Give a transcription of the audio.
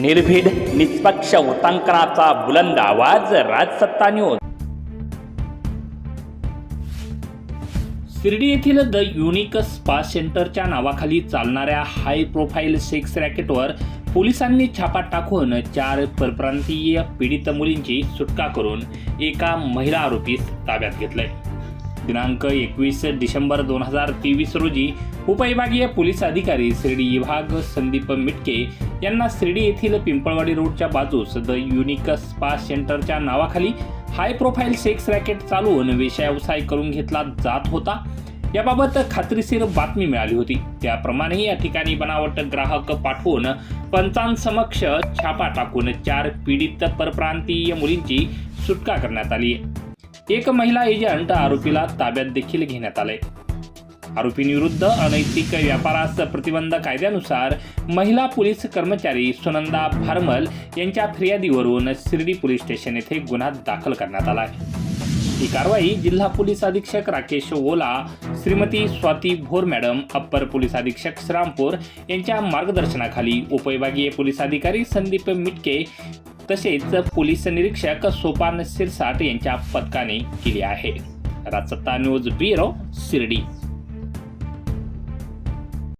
निर्भीड निष्पक्ष वृत्तांकनाचा बुलंद आवाज राजसत्ता न्यूज शिर्डी येथील द युनिक स्पा सेंटरच्या नावाखाली चालणाऱ्या हाय प्रोफाईल सेक्स रॅकेटवर पोलिसांनी छापा टाकून चार परप्रांतीय पीडित मुलींची सुटका करून एका महिला आरोपीस ताब्यात घेतलंय. दिनांक एकवीस डिसेंबर दोन हजार तेवीस रोजी उपविभागीय पोलीस अधिकारी शिर्डी विभाग संदीप मिटके यांना शिर्डी येथील पिंपळवाडी रोडच्या बाजूस द युनिक स्पा सेंटरच्या नावाखाली हाय प्रोफाईल सेक्स रॅकेट चालवून व्यवसाय करून घेतला जात होता. याबाबत खात्रीशीर बातमी मिळाली होती. त्याप्रमाणे या ठिकाणी बनावट ग्राहक पाठवून पंचांसमक्ष छापा टाकून चार पीडित परप्रांतीय मुलींची सुटका करण्यात आली एक महिला एजंट आरोपीला ताब्यात देखील घेण्यात आले. आरोपींविरुद्ध अनैतिक व्यापारास प्रतिबंध कायद्यानुसार महिला पोलीस कर्मचारी सुनंदा भारमल यांच्या फिर्यादीवरून शिर्डी पोलीस स्टेशन येथे गुन्हा दाखल करण्यात आला आहे. ही कारवाई जिल्हा पोलीस अधीक्षक Rakesh Ola Shrimati Swati Bhor madam upper police अधीक्षक श्रामपूर यांच्या मार्गदर्शनाखाली उपविभागीय पोलीस अधिकारी संदीप मिटके तसेच पोलीस निरीक्षक सोपान सिरसाट यांच्या पथकाने केली आहे. Rajsatta news bureau Shirdi.